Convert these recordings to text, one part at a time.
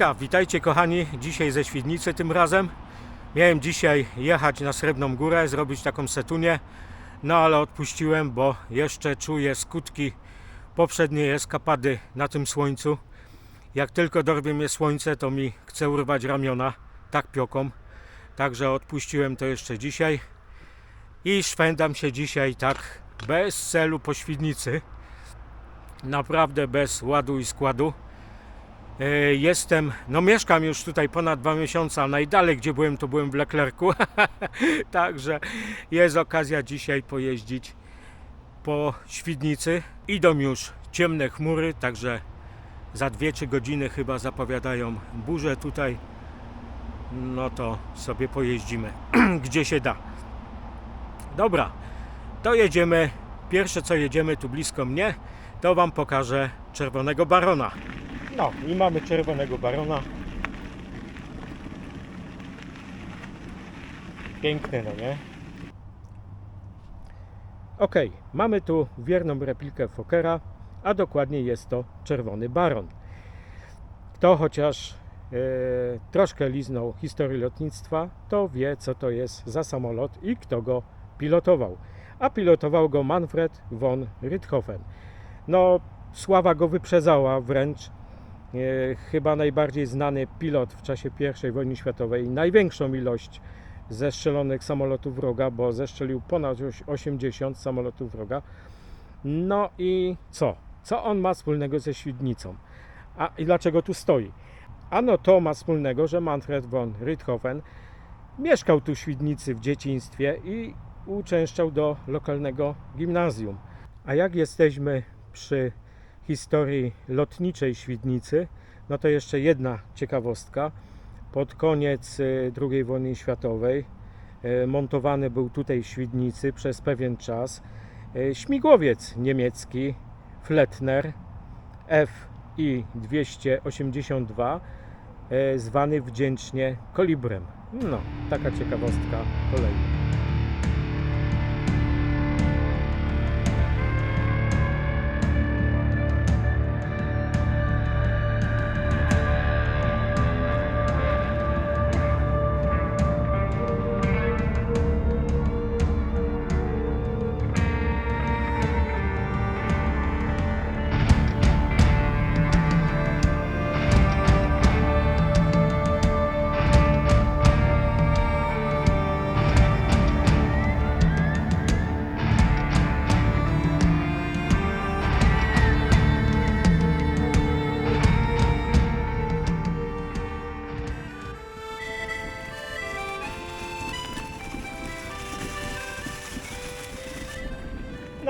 Witajcie kochani, dzisiaj ze Świdnicy tym razem. Miałem dzisiaj jechać na Srebrną Górę, zrobić taką setunię, no ale odpuściłem, bo jeszcze czuję skutki poprzedniej eskapady na tym słońcu. Jak tylko dorwie mnie słońce, to mi chce urwać ramiona, tak pioką. Także odpuściłem to jeszcze dzisiaj i szwendam się dzisiaj tak bez celu po Świdnicy. Naprawdę bez ładu i składu. E, Jestem, no mieszkam już tutaj ponad dwa miesiące, a najdalej gdzie byłem to byłem w Leclercu. Także jest okazja dzisiaj pojeździć po Świdnicy. Idą już ciemne chmury, także za 2-3 godziny chyba zapowiadają burzę tutaj. No to sobie pojeździmy gdzie się da. Dobra, to jedziemy. Pierwsze co jedziemy tu blisko mnie, to Wam pokażę Czerwonego Barona. No i mamy Czerwonego Barona. Piękny, no nie? Ok, mamy tu wierną replikę Fokera, a dokładnie jest to Czerwony Baron. Kto chociaż e, troszkę liznął historii lotnictwa, to wie co to jest za samolot i kto go pilotował. A pilotował go Manfred von Richthofen. No, sława go wyprzedzała wręcz. E, chyba najbardziej znany pilot w czasie I wojny światowej. Największą ilość zestrzelonych samolotów wroga, bo zestrzelił ponad oś- 80 samolotów wroga. No i co? Co on ma wspólnego ze Świdnicą? A i dlaczego tu stoi? Ano to ma wspólnego, że Manfred von Richthofen mieszkał tu w Świdnicy w dzieciństwie i uczęszczał do lokalnego gimnazjum. A jak jesteśmy przy historii lotniczej Świdnicy, no to jeszcze jedna ciekawostka. Pod koniec y, II wojny światowej y, montowany był tutaj w Świdnicy przez pewien czas y, śmigłowiec niemiecki Flettner FI 282 y, zwany wdzięcznie Kolibrem. No, taka ciekawostka kolejna.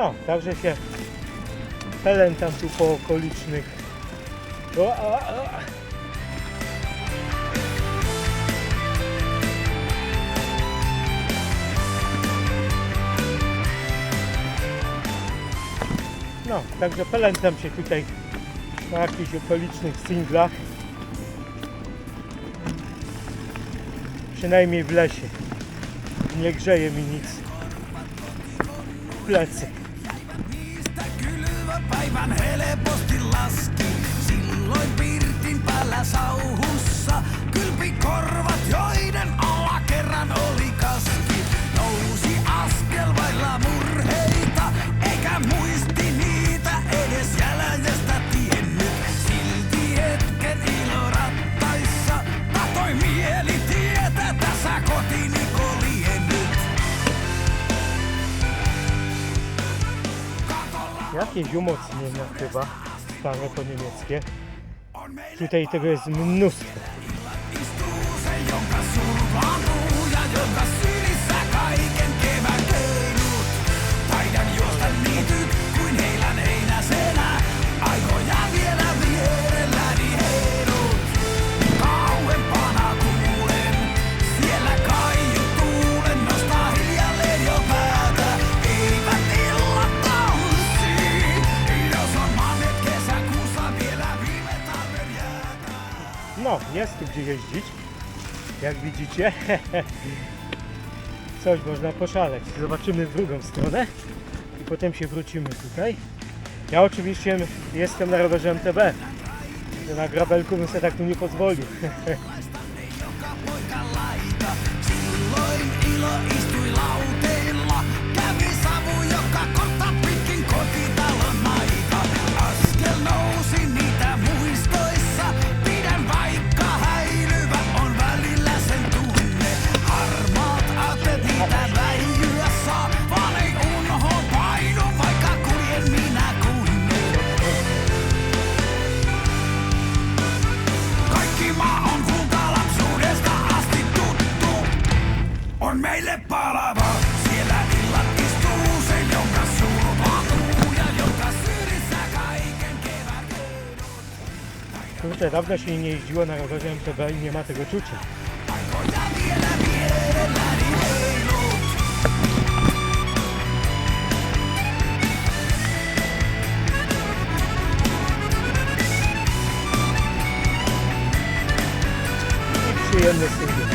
No, także się pelętam tu po okolicznych. O. No, także pelętam się tutaj na jakichś okolicznych singlach. Przynajmniej w lesie. Nie grzeje mi nic w plecy. Päivän helposti laski. Silloin pirtin päällä sauhussa kylpi korvat, joiden Jakieś umocnienia chyba, stare po niemieckie. Tutaj tego jest mnóstwo. Gdzie jeździć. Jak widzicie, coś można poszaleć. Zobaczymy w drugą stronę i potem się wrócimy tutaj. Ja oczywiście jestem na rowerze MTB. na grabelku bym sobie tak tu nie pozwolił. Istui lauteilla. Kurczę, dawno się nie jeździło na rowerze MTB i nie ma tego czucia. Przyjemny singiel.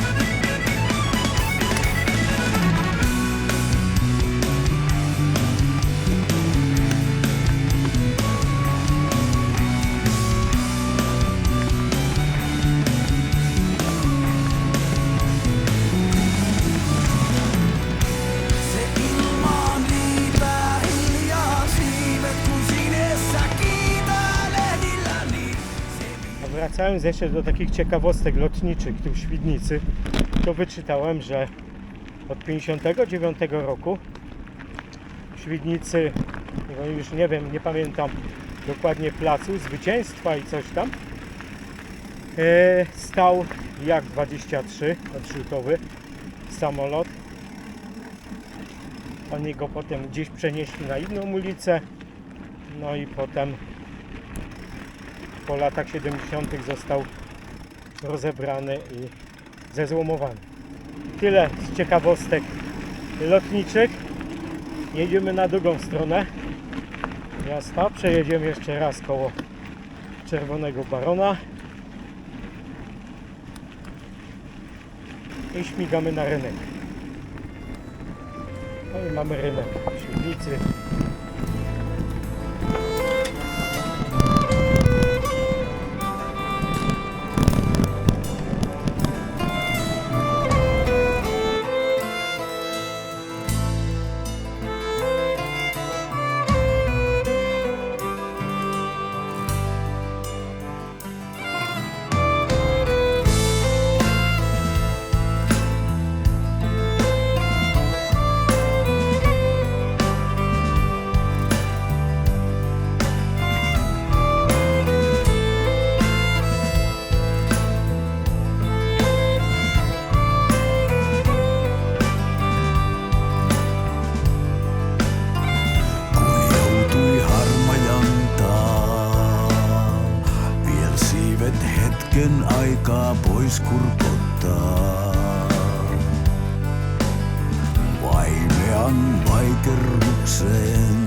Wracając jeszcze do takich ciekawostek lotniczych tu w Świdnicy, to wyczytałem, że od 59 roku w Świdnicy, już nie wiem, nie pamiętam dokładnie placu, zwycięstwa i coś tam, e, stał jak 23 odrzutowy samolot. Oni go potem gdzieś przenieśli na inną ulicę, no i potem po latach 70. został rozebrany i zezłomowany. Tyle z ciekawostek lotniczych. Jedziemy na drugą stronę miasta. Przejedziemy jeszcze raz koło Czerwonego Barona i śmigamy na rynek. No i mamy rynek w Świdnicy. Vaimean vaikerruksen.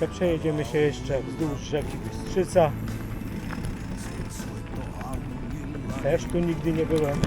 No przejedziemy się jeszcze wzdłuż rzeki Bystrzyca. Też tu nigdy nie byłem.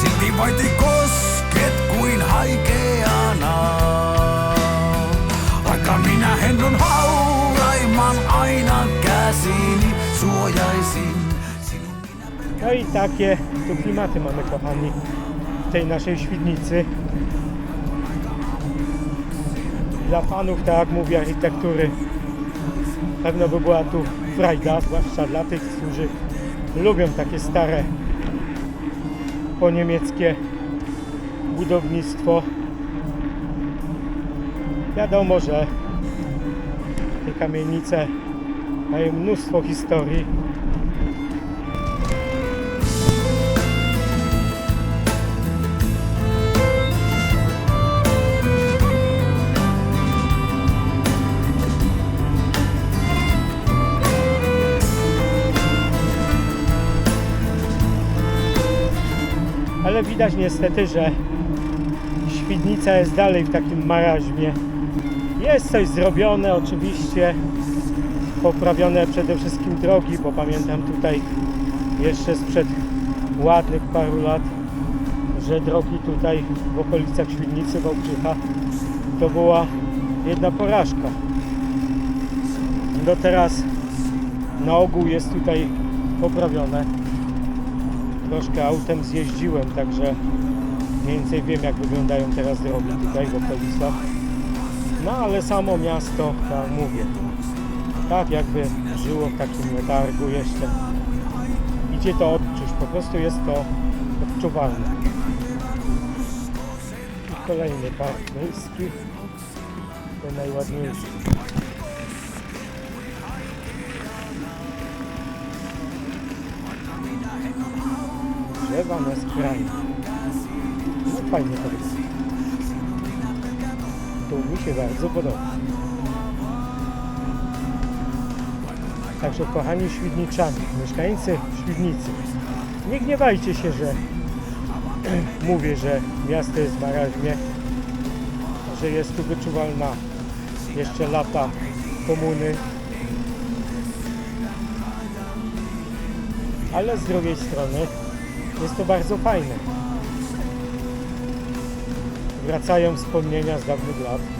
Silti vaiti kosket kuin haikeana. Vaikka minä hennon hauraimman aina käsini suojaisin. No i takie tu klimaty mamy kochani w tej naszej Świdnicy. Dla fanów, tak jak mówię, architektury pewno by była tu frajda, zwłaszcza dla tych, którzy lubią takie stare po niemieckie budownictwo. Wiadomo, że te kamienice Mają mnóstwo historii. Ale widać niestety, że Świdnica jest dalej w takim maraźmie. Jest coś zrobione oczywiście, poprawione przede wszystkim drogi, bo pamiętam tutaj jeszcze sprzed ładnych paru lat, że drogi tutaj w okolicach Świdnicy, Wałbrzycha to była jedna porażka. Do teraz na ogół jest tutaj poprawione. Troszkę autem zjeździłem, także mniej więcej wiem jak wyglądają teraz drogi tutaj w okolicach. No ale samo miasto, tak mówię, tak jakby żyło w takim letargu jeszcze. Idzie to odczuć, po prostu jest to odczuwalne. I kolejny park miejski, to najładniejszy. Drzewa na skraju. No fajnie to jest. To mi się bardzo podoba. Także kochani Świdniczanie, mieszkańcy Świdnicy, nie gniewajcie się, że mówię, że miasto jest w maraźmie, że jest tu wyczuwalna jeszcze lata komuny. Ale z drugiej strony jest to bardzo fajne. Wracają wspomnienia z dawnych lat.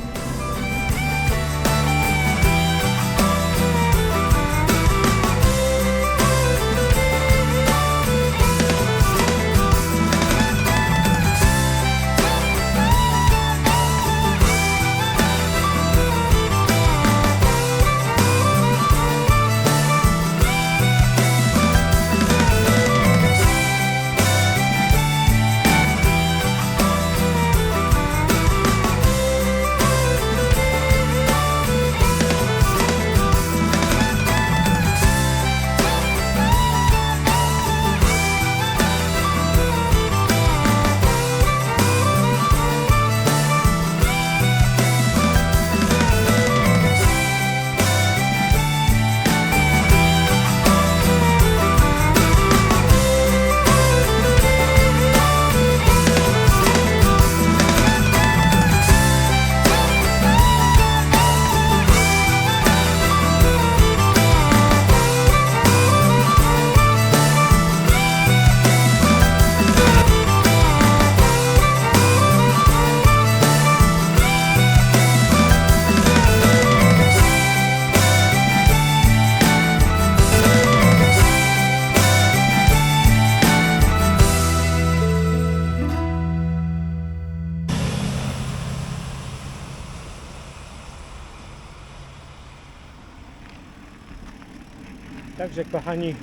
Także kochani,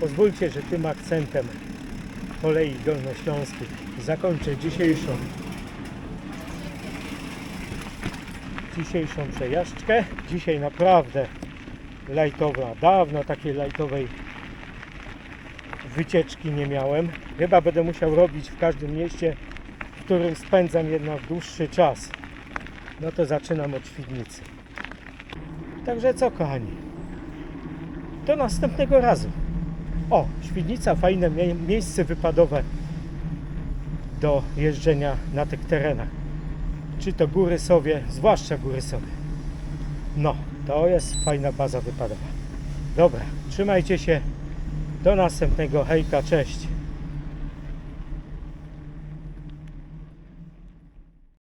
pozwólcie, że tym akcentem kolei dolnośląskich zakończę dzisiejszą dzisiejszą przejażdżkę. Dzisiaj naprawdę lajtowa, dawno takiej lajtowej wycieczki nie miałem. Chyba będę musiał robić w każdym mieście, w którym spędzam jednak dłuższy czas. No to zaczynam od Świdnicy. Także co kochani, do następnego razu. O, Świdnica, fajne mie- miejsce wypadowe do jeżdżenia na tych terenach. Czy to Góry Sowie, zwłaszcza Góry Sowie. No, to jest fajna baza wypadowa. Dobra, trzymajcie się. Do następnego. Hejka, cześć.